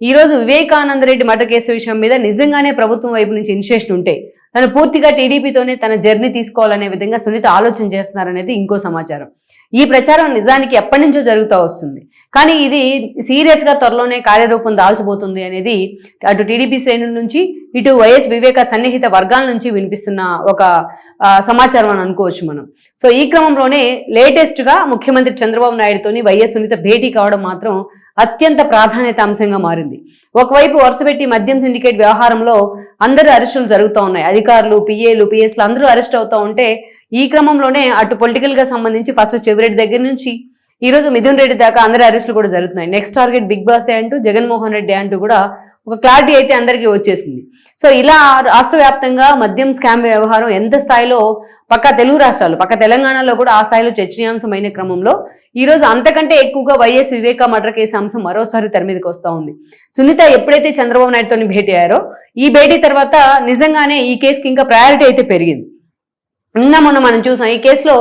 ఈ రోజు Vivekananda Reddy murder case విషయం మీద నిజంగానే ప్రభుత్వం వైపు నుంచి ఇన్స్ట్రెస్ట్ ఉంటే తను పూర్తిగా టీడీపీతోనే తన జర్నీ తీసుకోవాలనే విధంగా సునీత ఆలోచన చేస్తున్నారనేది ఇంకో సమాచారం. ఈ ప్రచారం నిజానికి ఎప్పటి నుంచో జరుగుతూ వస్తుంది. కానీ ఇది సీరియస్గా త్వరలోనే కార్యరూపం దాల్చబోతుంది అనేది అటు టీడీపీ శ్రేణుల నుంచి ఇటు వైఎస్ వివేక సన్నిహిత వర్గాల నుంచి వినిపిస్తున్న ఒక సమాచారం అని అనుకోవచ్చు మనం. సో ఈ క్రమంలోనే లేటెస్ట్గా ముఖ్యమంత్రి చంద్రబాబు నాయుడుతోని వైఎస్ సునీత భేటీ కావడం మాత్రం అత్యంత ప్రాధాన్యత అంశంగా మారింది. ఒకవైపు వరుసపెట్టి మద్యం సిండికేట్ వ్యవహారంలో అందరూ అరెస్టులు జరుగుతూ ఉన్నాయి. అధికారులు పిఏలు పిఎస్లు అందరూ అరెస్ట్ అవుతూ ఉంటే ఈ క్రమంలోనే అటు పొలిటికల్గా సంబంధించి ఫస్ట్ చెవిరెడ్డి దగ్గర నుంచి ఈ రోజు మిథున్ రెడ్డి దాకా అందరి అరెస్టులు కూడా జరుగుతున్నాయి. నెక్స్ట్ టార్గెట్ బిగ్ బాస్ అంటూ జగన్మోహన్ రెడ్డి అంటూ కూడా ఒక క్లారిటీ అయితే అందరికీ వచ్చేసింది. సో ఇలా రాష్ట్ర వ్యాప్తంగా మద్యం స్కామ్ వ్యవహారం ఎంత స్థాయిలో పక్క తెలుగు రాష్ట్రాలు పక్క తెలంగాణలో కూడా ఆ స్థాయిలో చర్చనీయాంశమైన క్రమంలో ఈ రోజు అంతకంటే ఎక్కువగా వైఎస్ వివేక మర్డర్ కేసు అంశం మరోసారి తెర మీదకి వస్తూ ఉంది. సునీత ఎప్పుడైతే చంద్రబాబు నాయుడుతో భేటీ అయ్యారో ఈ భేటీ తర్వాత నిజంగానే ఈ కేసుకి ఇంకా ప్రయారిటీ అయితే పెరిగింది. నిన్న మొన్న మనం చూసాం ఈ కేసులో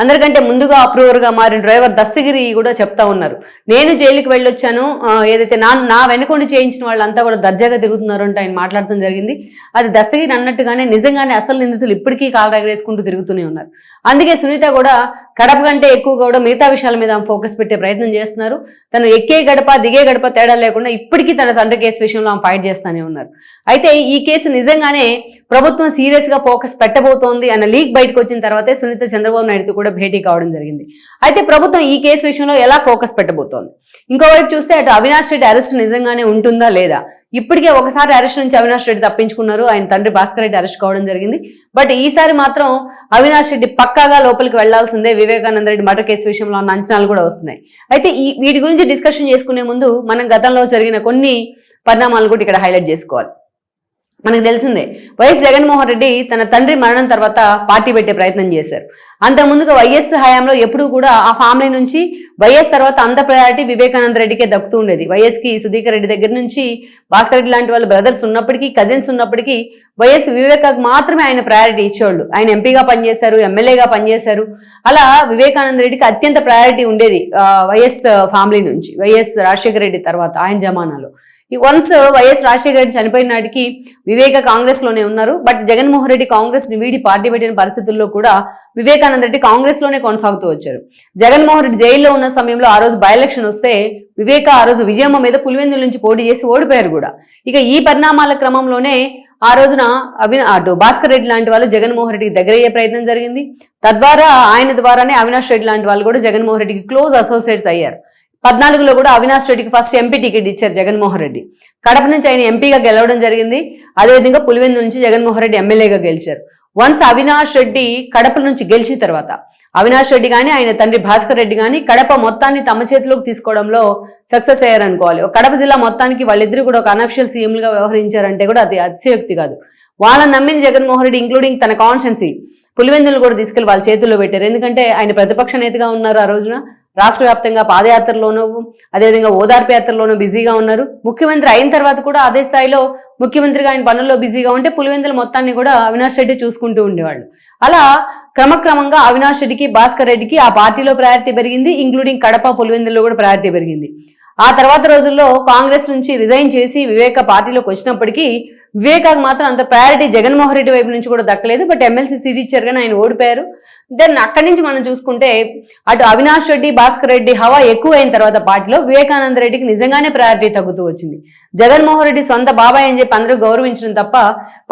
అందరికంటే ముందుగా అప్రూవర్గా మారిన డ్రైవర్ దస్తగిరి కూడా చెప్తా ఉన్నారు. నేను జైలుకి వెళ్ళొచ్చాను ఏదైతే నా నా వెనుకొండి చేయించిన వాళ్ళంతా కూడా దర్జాగా తిరుగుతున్నారు అంటే ఆయన మాట్లాడటం జరిగింది. అది దస్తగిరి అన్నట్టుగానే నిజంగానే అసలు నిందితులు ఇప్పటికీ కాలు ఎగరేసుకుంటూ తిరుగుతూనే ఉన్నారు. అందుకే సునీత కూడా కడప కంటే ఎక్కువగా కూడా మిగతా విషయాల మీద ఫోకస్ పెట్టే ప్రయత్నం చేస్తున్నారు. తను ఎక్కే గడప దిగే గడప తేడా లేకుండా ఇప్పటికీ తన తండ్రి కేసు విషయంలో ఆమె ఫైట్ చేస్తూనే ఉన్నారు. అయితే ఈ కేసు నిజంగానే ప్రభుత్వం సీరియస్గా ఫోకస్ పెట్టబోతోంది అన్న లీక్ బయటకు వచ్చిన తర్వాతే సునీత చంద్రబాబు నాయుడుతో కూడా భేటీ కావడం జరిగింది. అయితే ప్రభుత్వం ఈ కేసు విషయంలో ఎలా ఫోకస్ పెట్టబోతోంది? ఇంకోవైపు చూస్తే అటు అవినాష్ రెడ్డి అరెస్ట్ నిజంగానే ఉంటుందా లేదా? ఇప్పటికే ఒకసారి అరెస్ట్ నుంచి అవినాష్ రెడ్డి తప్పించుకున్నారు. ఆయన తండ్రి భాస్కర్ రెడ్డి అరెస్ట్ కావడం జరిగింది. బట్ ఈసారి మాత్రం అవినాష్ రెడ్డి పక్కాగా లోపలికి వెళ్ళాల్సిందే వివేకానంద రెడ్డి మర్డర్ కేసు విషయంలో ఉన్న అంచనాలు కూడా వస్తున్నాయి. అయితే ఈ వీటి గురించి డిస్కషన్ చేసుకునే ముందు మనం గతంలో జరిగిన కొన్ని పరిణామాలు కూడా ఇక్కడ హైలైట్ చేసుకోవాలి. మనకు తెలిసిందే. వైఎస్ జగన్మోహన్ రెడ్డి తన తండ్రి మరణం తర్వాత పార్టీ పెట్టే ప్రయత్నం చేశారు. అంతకుముందుగా వైఎస్ హయాంలో ఎప్పుడూ కూడా ఆ ఫ్యామిలీ నుంచి వైఎస్ తర్వాత అంత ప్రయారిటీ వివేకానంద రెడ్డికే దక్కుతూ ఉండేది. వైఎస్కి సుధీకర్ రెడ్డి దగ్గర నుంచి భాస్కర్ రెడ్డి లాంటి వాళ్ళ బ్రదర్స్ ఉన్నప్పటికీ కజిన్స్ ఉన్నప్పటికీ వైఎస్ వివేకాకు మాత్రమే ఆయన ప్రయారిటీ ఇచ్చేవాళ్ళు. ఆయన ఎంపీగా పనిచేశారు ఎమ్మెల్యేగా పనిచేశారు. అలా వివేకానంద రెడ్డికి అత్యంత ప్రయారిటీ ఉండేది వైఎస్ ఫ్యామిలీ నుంచి వైఎస్ రాజశేఖర రెడ్డి తర్వాత ఆయన జమానాలో. ఈ వన్స్ వైఎస్ రాజశేఖర రెడ్డి చనిపోయిన నాటికి వివేక కాంగ్రెస్లోనే ఉన్నారు. బట్ జగన్మోహన్ రెడ్డి కాంగ్రెస్ని వీడి పార్టీ పెట్టిన పరిస్థితుల్లో కూడా వివేకానంద రెడ్డి కాంగ్రెస్లోనే కొనసాగుతూ వచ్చారు. జగన్మోహన్ రెడ్డి జైల్లో ఉన్న సమయంలో ఆ రోజు బై ఎలక్షన్ వస్తే వివేక ఆ రోజు విజయమ్మ మీద పులివెందుల నుంచి పోటీ చేసి ఓడిపోయారు కూడా. ఇక ఈ పరిణామాల క్రమంలోనే ఆ రోజున అవి అటు భాస్కర్ రెడ్డి లాంటి వాళ్ళు జగన్మోహన్ రెడ్డికి దగ్గరయ్యే ప్రయత్నం జరిగింది. తద్వారా ఆయన ద్వారానే అవినాష్ రెడ్డి లాంటి వాళ్ళు కూడా జగన్మోహన్ రెడ్డికి క్లోజ్ అసోసియేట్స్ అయ్యారు. పద్నాలుగులో కూడా అవినాష్ రెడ్డికి ఫస్ట్ ఎంపీ టికెట్ ఇచ్చారు జగన్మోహన్ రెడ్డి. కడప నుంచి ఆయన ఎంపీగా గెలవడం జరిగింది. అదేవిధంగా పులివెందు నుంచి జగన్మోహన్ రెడ్డి ఎమ్మెల్యేగా గెలిచారు. వన్స్ అవినాష్ రెడ్డి కడప నుంచి గెలిచిన తర్వాత అవినాష్ రెడ్డి కానీ ఆయన తండ్రి భాస్కర్ రెడ్డి కానీ కడప మొత్తాన్ని తమ చేతిలోకి తీసుకోవడంలో సక్సెస్ అయ్యారనుకోవాలి. కడప జిల్లా మొత్తానికి వాళ్ళిద్దరూ కూడా ఒక అనఫిషియల్ సీఎంలుగా వ్యవహరించారంటే కూడా అది అతిశయోక్తి కాదు. వాళ్ళని నమ్మిన జగన్మోహన్ రెడ్డి ఇంక్లూడింగ్ తన కాన్స్టెన్సీ పులివెందులు కూడా తీసుకెళ్ళి వాళ్ళ చేతుల్లో పెట్టారు. ఎందుకంటే ఆయన ప్రతిపక్ష నేతగా ఉన్నారు ఆ రోజున. రాష్ట్ర వ్యాప్తంగా పాదయాత్రలోనూ అదేవిధంగా ఓదార్పు యాత్రలోనూ బిజీగా ఉన్నారు. ముఖ్యమంత్రి అయిన తర్వాత కూడా అదే స్థాయిలో ముఖ్యమంత్రిగా ఆయన పనుల్లో బిజీగా ఉంటే పులివెందుల మొత్తాన్ని కూడా అవినాష్ రెడ్డి చూసుకుంటూ ఉండేవాళ్ళు. అలా క్రమక్రమంగా అవినాష్ రెడ్డికి భాస్కర్ రెడ్డికి ఆ పార్టీలో ప్రయారిటీ పెరిగింది. ఇంక్లూడింగ్ కడప పులివెందుల్లో కూడా ప్రయారిటీ పెరిగింది. ఆ తర్వాత రోజుల్లో కాంగ్రెస్ నుంచి రిజైన్ చేసి వివేక పార్టీలోకి వచ్చినప్పటికీ వివేకాకు మాత్రం అంత ప్రయారిటీ జగన్మోహన్ రెడ్డి వైపు నుంచి కూడా దక్కలేదు. బట్ ఎమ్మెల్సీ సీట్ ఇచ్చారు కానీ ఆయన ఓడిపోయారు. దెన్ అక్కడి నుంచి మనం చూసుకుంటే అటు అవినాష్ రెడ్డి భాస్కర్ రెడ్డి హవా ఎక్కువ అయిన తర్వాత పార్టీలో వివేకానంద రెడ్డికి నిజంగానే ప్రయారిటీ తగ్గుతూ వచ్చింది. జగన్మోహన్ రెడ్డి సొంత బాబాయ్ అని చెప్పి అందరూ గౌరవించడం తప్ప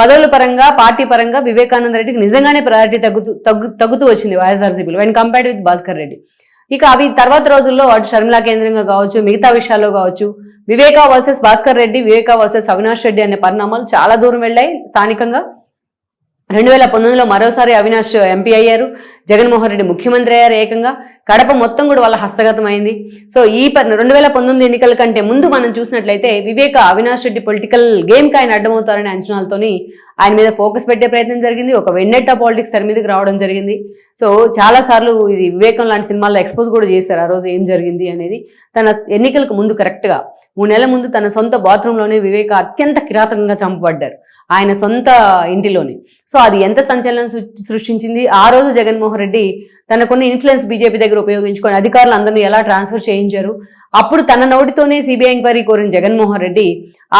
పదవుల పరంగా పార్టీ పరంగా వివేకానంద రెడ్డికి నిజంగానే ప్రయారిటీ తగ్గుతూ తగ్గు తగ్గుతూ వచ్చింది వైఎస్ఆర్సీపీలో when compared with Bhaskar Reddy. ఇక అవి తర్వాత రోజుల్లో అటు షర్మిలా కేంద్రంగా కావచ్చు మిగతా విషయాల్లో కావచ్చు. వివేక వర్సెస్ భాస్కర్ రెడ్డి వివేక వర్సెస్ అవినాష్ రెడ్డి అనే పరిణామాలు చాలా దూరం వెళ్ళాయి స్థానికంగా. రెండు వేల పంతొమ్మిదిలో మరోసారి అవినాష్ ఎంపీ అయ్యారు. జగన్మోహన్ రెడ్డి ముఖ్యమంత్రి అయ్యారు ఏకంగా. కడప మొత్తం కూడా వాళ్ళ హస్తగతం అయింది సో ఈ రెండు వేల పంతొమ్మిది ఎన్నికల కంటే ముందు మనం చూసినట్లయితే వివేక అవినాష్ రెడ్డి పొలిటికల్ గేమ్కి ఆయన అడ్డమవుతారనే అంచనాలతోని ఆయన మీద ఫోకస్ పెట్టే ప్రయత్నం జరిగింది. ఒక వెన్నెట్ట పాలిటిక్స్ తన మీదకి రావడం జరిగింది. సో చాలా సార్లు ఇది వివేకం లాంటి సినిమాల్లో ఎక్స్పోజ్ కూడా చేశారు. ఆ రోజు ఏం జరిగింది అనేది తన ఎన్నికలకు ముందు కరెక్ట్గా మూడు నెలల ముందు తన సొంత బాత్రూంలోనే వివేక అత్యంత కిరాతకంగా చంపబడ్డారు. ఆయన సొంత ఇంటిలోనే. సో అది ఎంత సంచలనం సృష్టించింది? ఆ రోజు జగన్మోహన్ రెడ్డి తన కొన్ని ఇన్ఫ్లుయెన్స్ బీజేపీ దగ్గర ఉపయోగించుకొని అధికారులు అందరినీ ఎలా ట్రాన్స్ఫర్ చేయించారు? అప్పుడు తన నోటితోనే సిబిఐ ఎంక్వైరీ కోరిన జగన్మోహన్ రెడ్డి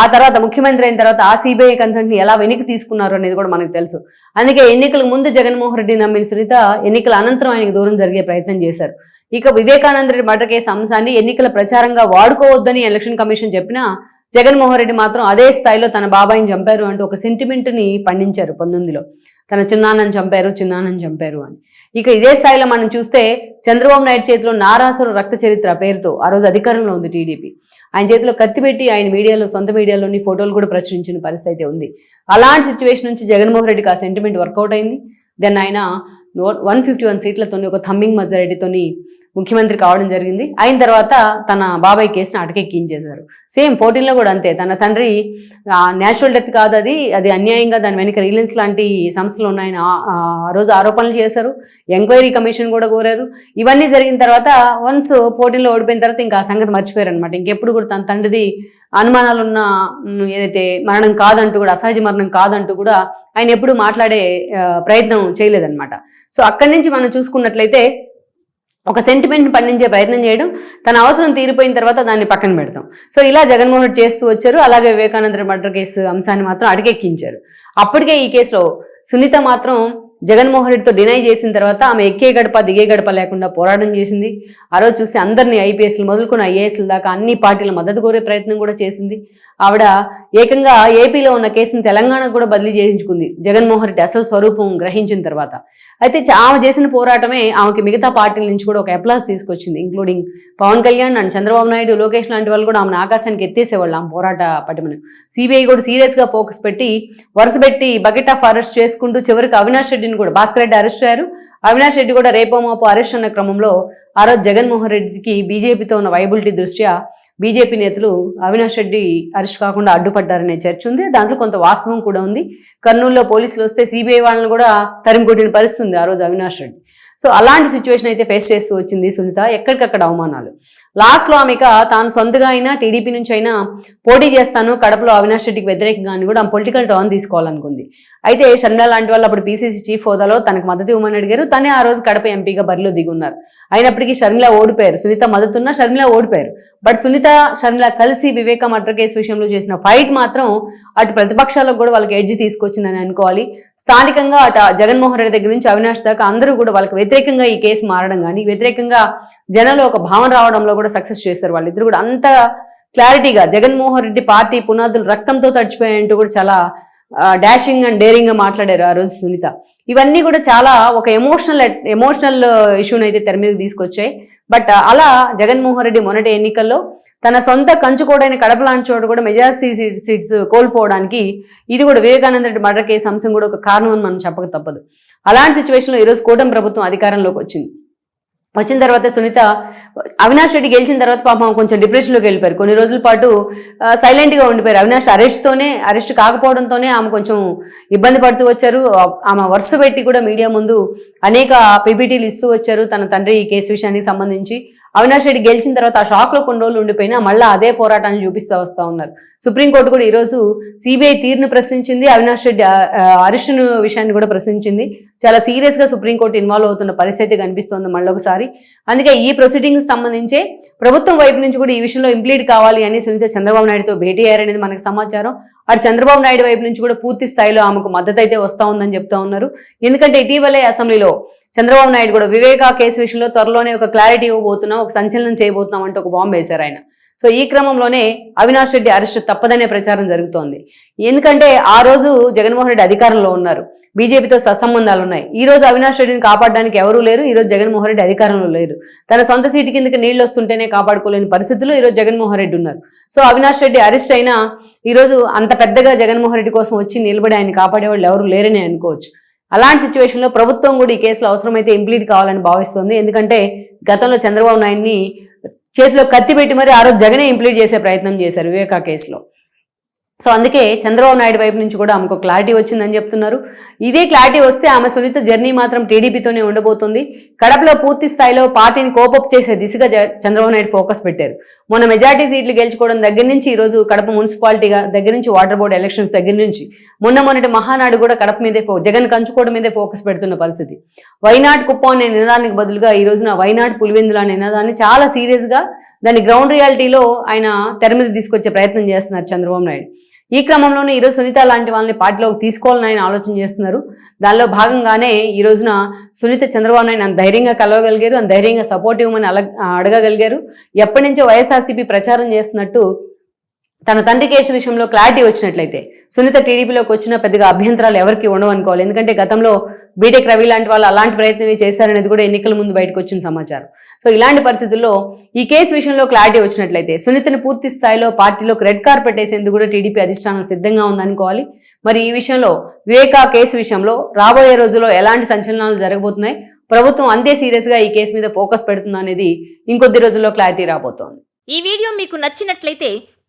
ఆ తర్వాత ముఖ్యమంత్రి అయిన తర్వాత ఆ సిబిఐ కన్సల్ట్ని ఎలా వెనక్కి తీసుకున్నారు అనేది కూడా మనకు తెలుసు. అందుకే ఎన్నికల ముందు జగన్మోహన్ రెడ్డి నమ్మిన సునీత ఎన్నికల అనంతరం ఆయనకు దూరం జరిగే ప్రయత్నం చేశారు. ఇక వివేకానంద రెడ్డి మర్డర్ కేసు అంశాన్ని ఎన్నికల ప్రచారంగా వాడుకోవద్దని ఎలక్షన్ కమిషన్ చెప్పినా జగన్మోహన్ రెడ్డి మాత్రం అదే స్థాయిలో తన బాబాయిని చంపారు అంటూ ఒక సెంటిమెంట్ని పండించారు పంతొమ్మిదిలో. తన చిన్నాన్నని చంపారు చిన్నాన్నని చంపారు అని. ఇక ఇదే స్థాయిలో మనం చూస్తే చంద్రబాబు నాయుడు చేతిలో నారాసుర రక్త చరిత్ర పేరుతో ఆ రోజు అధికారంలో ఉంది టీడీపీ. ఆయన చేతిలో కత్తి పెట్టి ఆయన మీడియాలో సొంత మీడియాలోని ఫోటోలు కూడా ప్రచురించిన పరిస్థితి అయితే ఉంది. అలాంటి సిచ్యువేషన్ నుంచి జగన్మోహన్ రెడ్డికి ఆ సెంటిమెంట్ వర్కౌట్ అయింది. దెన్ ఆయన వన్ ఫిఫ్టీ వన్ సీట్లతోని ఒక థమ్మింగ్ మెజారిటీతోని ముఖ్యమంత్రి కావడం జరిగింది. అయిన తర్వాత తన బాబాయ్ కేసును అటకెక్కించేశారు. సేమ్ ఫోర్టీన్లో కూడా అంతే. తన తండ్రి న్యాచురల్ డెత్ కాదు అది. అది అన్యాయంగా దాని వెనక రిలయన్స్ లాంటి సంస్థలు ఉన్నాయని ఆ- రోజు ఆరోపణలు చేశారు. ఎంక్వైరీ కమిషన్ కూడా కోరారు. ఇవన్నీ జరిగిన తర్వాత వన్స్ ఫోర్టీన్లో ఓడిపోయిన తర్వాత ఇంకా ఆ సంగతి మర్చిపోయారు అనమాట ఇంకెప్పుడు కూడా తన తండ్రిది అనుమానాలు ఉన్న ఏదైతే మరణం కాదంటూ కూడా అసహజ మరణం కాదంటూ కూడా ఆయన ఎప్పుడు మాట్లాడే ప్రయత్నం చేయలేదన్నమాట. సో అక్కడి నుంచి మనం చూసుకున్నట్లయితే ఒక సెంటిమెంట్ని పండించే ప్రయత్నం చేయడం తన అవసరం తీరిపోయిన తర్వాత దాన్ని పక్కన పెడతాం. సో ఇలా జగన్మోహన్ రెడ్డి చేస్తూ వచ్చారు. అలాగే వివేకానంద మర్డర్ కేసు అంశాన్ని మాత్రం అడిగెక్కించారు. అప్పటికే ఈ కేసులో సునీత మాత్రం జగన్మోహన్ రెడ్డితో డినై చేసిన తర్వాత ఆమె ఎక్కే గడప దిగే గడప లేకుండా పోరాటం చేసింది. ఆ రోజు చూస్తే అందరినీ ఐపీఎస్లు మొదలుకొని ఐఏఎస్ల దాకా అన్ని పార్టీల మద్దతు కోరే ప్రయత్నం కూడా చేసింది. ఆవిడ ఏకంగా ఏపీలో ఉన్న కేసును తెలంగాణకు కూడా బదిలీ చేయించుకుంది. జగన్మోహన్ రెడ్డి అసలు స్వరూపం గ్రహించిన తర్వాత. అయితే ఆమె చేసిన పోరాటమే ఆమెకి మిగతా పార్టీల నుంచి కూడా ఒక అప్లాస్ తీసుకొచ్చింది ఇంక్లూడింగ్ పవన్ కళ్యాణ్ అండ్ చంద్రబాబు నాయుడు లోకేష్ లాంటి వాళ్ళు కూడా ఆమెను ఆకాశానికి ఎత్తేసేవాళ్ళు ఆమె పోరాట పటిమను. సిబిఐ కూడా సీరియస్గా ఫోకస్ పెట్టి వరుస పెట్టి బకెట్ ఆఫ్ అరెస్ట్ చేసుకుంటూ చివరికి అవినాష్ రెడ్డిని కూడా భాస్కర్ రెడ్డి అరెస్ట్ అయ్యారు. అవినాష్ రెడ్డి కూడా రేపో మాపో అరెస్ట్ అన్న క్రమంలో ఆ రోజు జగన్మోహన్ రెడ్డికి బీజేపీతో ఉన్న వైబిలిటీ దృష్ట్యా బీజేపీ నేతలు అవినాష్ రెడ్డి అరెస్ట్ కాకుండా అడ్డుపడ్డారనే చర్చ ఉంది. దాంట్లో కొంత వాస్తవం కూడా ఉంది. కర్నూలులో పోలీసులు వస్తే సిబిఐ వాళ్ళని కూడా తరిమి కొట్టిన పరిస్థితి ఉంది ఆ రోజు అవినాష్ రెడ్డి. సో అలాంటి సిచ్యువేషన్ అయితే ఫేస్ చేస్తూ వచ్చింది సునీత. ఎక్కడికక్కడ అవమానాలు. లాస్ట్లో ఆమెక తాను సొంతగా అయినా టీడీపీ నుంచి అయినా పోటీ చేస్తాను కడపలో అవినాష్ రెడ్డికి వ్యతిరేకంగా అని కూడా ఆమె పొలిటికల్ టర్న్ తీసుకోవాలనుకుంది. అయితే షర్మిల లాంటి వాళ్ళు అప్పుడు పీసీసీ చీఫ్ హోదాలో తనకు మద్దతు ఇవ్వమని అడిగారు. తనే ఆ రోజు కడప ఎంపీగా బరిలో దిగున్నారు. అయినప్పటికీ షర్మిల ఓడిపోయారు. సునీత మద్దతున్న షర్మిల ఓడిపోయారు. బట్ సునీత షర్మిల కలిసి వివేక మర్డర్ కేసు విషయంలో చేసిన ఫైట్ మాత్రం అటు ప్రతిపక్షాలకు కూడా వాళ్ళకి ఎడ్జి తీసుకొచ్చిందని అనుకోవాలి. స్థానికంగా అటు జగన్మోహన్ రెడ్డి దగ్గర నుంచి అవినాష్ దాకా అందరూ కూడా వాళ్ళకి వ్యతిరేకంగా ఈ కేసు మారడం కానీ వ్యతిరేకంగా జనంలో ఒక భావన రావడంలో కూడా సక్సెస్ చేశారు వాళ్ళిద్దరు కూడా. అంత క్లారిటీగా జగన్మోహన్ రెడ్డి పార్టీ పునాదులు రక్తంతో తడిచిపోయాయంటూ కూడా చాలా డాషింగ్ అండ్ డేరింగ్గా మాట్లాడారు ఆ రోజు సునీత. ఇవన్నీ కూడా చాలా ఒక ఎమోషనల్ ఎమోషనల్ ఇష్యూని అయితే తెర మీదకి తీసుకొచ్చాయి. బట్ అలా జగన్మోహన్ రెడ్డి మొన్నటి ఎన్నికల్లో తన సొంత కంచుకోడైన కడప లాంటి చోట కూడా మెజార్సీ సీట్స్ కోల్పోవడానికి ఇది కూడా వివేకానంద రెడ్డి మర్డర్ కేసు అంశం కూడా ఒక కారణం అని మనం చెప్పక తప్పదు. అలాంటి సిచ్యువేషన్లో ఈరోజు కూటమి ప్రభుత్వం అధికారంలోకి వచ్చింది. వచ్చిన తర్వాత సునీత అవినాష్ రెడ్డి గెలిచిన తర్వాత పాపం కొంచెం డిప్రెషన్లోకి వెళ్ళిపోయారు. కొన్ని రోజుల పాటు సైలెంట్గా ఉండిపోయారు. అవినాష్ అరెస్ట్తోనే అరెస్ట్ కాకపోవడంతోనే ఆమె కొంచెం ఇబ్బంది పడుతూ వచ్చారు. ఆమె వరుస పెట్టి కూడా మీడియా ముందు అనేక పీపీటీలు ఇస్తూ వచ్చారు తన తండ్రి ఈ కేసు విషయానికి సంబంధించి. అవినాష్ రెడ్డి గెలిచిన తర్వాత ఆ షాక్లో కొన్ని రోజులు ఉండిపోయినా మళ్ళీ అదే పోరాటాన్ని చూపిస్తూ వస్తూ ఉన్నారు. సుప్రీంకోర్టు కూడా ఈరోజు సిబిఐ తీరును ప్రశ్నించింది. అవినాష్ రెడ్డి అరెస్టును విషయాన్ని కూడా ప్రశ్నించింది. చాలా సీరియస్గా సుప్రీంకోర్టు ఇన్వాల్వ్ అవుతున్న పరిస్థితి కనిపిస్తోంది మళ్ళొకసారి. అందుకే ఈ ప్రొసీడింగ్స్ సంబంధించే ప్రభుత్వం వైపు నుంచి కూడా ఈ విషయంలో ఇంప్లీడ్ కావాలి అని సునీత చంద్రబాబు నాయుడుతో భేటీ అయ్యారనేది మనకు సమాచారం. అటు చంద్రబాబు నాయుడు వైపు నుంచి కూడా పూర్తి స్థాయిలో ఆమెకు మద్దతు అయితే వస్తా ఉందని చెప్తా ఉన్నారు. ఎందుకంటే ఇటీవలే అసెంబ్లీలో చంద్రబాబు నాయుడు కూడా వివేకా కేసు విషయంలో త్వరలోనే ఒక క్లారిటీ ఇవ్వబోతున్నాం ఒక సంచలనం చేయబోతున్నాం అంటూ ఒక బాంబు వేశారు ఆయన. సో ఈ క్రమంలోనే అవినాష్ రెడ్డి అరెస్ట్ తప్పదనే ప్రచారం జరుగుతోంది. ఎందుకంటే ఆ రోజు జగన్మోహన్ రెడ్డి అధికారంలో ఉన్నారు. బీజేపీతో సత్సంబంధాలు ఉన్నాయి ఈ రోజు అవినాష్ రెడ్డిని కాపాడడానికి ఎవరూ లేరు. ఈ రోజు జగన్మోహన్ రెడ్డి అధికారంలో లేరు. తన సొంత సీటు కిందకి నీళ్ళు వస్తుంటేనే కాపాడుకోలేని పరిస్థితుల్లో ఈ రోజు జగన్మోహన్ రెడ్డి ఉన్నారు. సో అవినాష్ రెడ్డి అరెస్ట్ అయినా ఈరోజు అంత పెద్దగా జగన్మోహన్ రెడ్డి కోసం వచ్చి నిలబడి ఆయన కాపాడేవాళ్ళు ఎవరు లేరని అనుకోవచ్చు. అలాంటి సిచ్యువేషన్లో ప్రభుత్వం కూడా ఈ కేసులో అవసరమైతే ఇంప్లీట్ కావాలని భావిస్తోంది. ఎందుకంటే గతంలో చంద్రబాబు నాయుడిని చేతిలో కత్తి పెట్టి మరి ఆ రోజు జగనే ఇంప్లీట్ చేసే ప్రయత్నం చేశారు వివేకా కేసులో. సో అందుకే చంద్రబాబు నాయుడు వైపు నుంచి కూడా ఆమెకు క్లారిటీ వచ్చిందని చెప్తున్నారు. ఇదే క్లారిటీ వస్తే ఆమె సునీత జర్నీ మాత్రం టీడీపీతోనే ఉండబోతుంది. కడపలో పూర్తి స్థాయిలో పార్టీని కోపప్ చేసే దిశగా చంద్రబాబు నాయుడు ఫోకస్ పెట్టారు. మొన్న మెజార్టీ సీట్లు గెలుచుకోవడం దగ్గర నుంచి ఈ రోజు కడప మున్సిపాలిటీగా దగ్గర నుంచి వాటర్ బోర్డు ఎలక్షన్స్ దగ్గర నుంచి మొన్న మొన్నటి మహానాడు కూడా కడప మీదే ఫో జగన్ కంచుకోవడం మీదే ఫోకస్ పెడుతున్న పరిస్థితి. వైనాడ్ కుప్పం అనే నినాదానికి బదులుగా ఈ రోజున వైనాడ్ పులివెందులు అనే నినాదాన్ని చాలా సీరియస్గా దాని గ్రౌండ్ రియాలిటీలో ఆయన తెర మీద తీసుకొచ్చే ప్రయత్నం చేస్తున్నారు చంద్రబాబు నాయుడు. ఈ క్రమంలోనే ఈరోజు సునీత లాంటి వాళ్ళని పార్టీలోకి తీసుకోవాలని ఆయన ఆలోచన చేస్తున్నారు. దానిలో భాగంగానే ఈ రోజున సునీత చంద్రబాబు నాయుడు అంత ధైర్యంగా కలవగలిగారు. అంత ధైర్యంగా సపోర్ట్ ఇవ్వమని అల అడగగలిగారు. ఎప్పటి నుంచో వైఎస్ఆర్సీపీ ప్రచారం చేస్తున్నట్టు తన తండ్రి కేసు విషయంలో క్లారిటీ వచ్చినట్లయితే సునీత టీడీపీలోకి వచ్చిన పెద్దగా అభ్యంతరాలు ఎవరికి ఉండవు అనుకోవాలి. ఎందుకంటే గతంలో బీటెక్ రవి లాంటి వాళ్ళు అలాంటి ప్రయత్నమే చేశారనేది కూడా ఎన్నికల ముందు బయటకు వచ్చిన సమాచారం. సో ఇలాంటి పరిస్థితుల్లో ఈ కేసు విషయంలో క్లారిటీ వచ్చినట్లయితే సునీతని పూర్తి స్థాయిలో పార్టీలోకి రెడ్ కార్పెట్ వేసేందుకు కూడా టీడీపీ అధిష్టానం సిద్ధంగా ఉందనుకోవాలి మరి ఈ విషయంలో వివేకా కేసు విషయంలో రాబోయే రోజుల్లో ఎలాంటి సంచలనాలు జరగబోతున్నాయి? ప్రభుత్వం అంతే సీరియస్గా ఈ కేసు మీద ఫోకస్ పెడుతుందనేది ఇంకొద్ది రోజుల్లో క్లారిటీ రాబోతోంది. ఈ వీడియో మీకు నచ్చినట్లయితే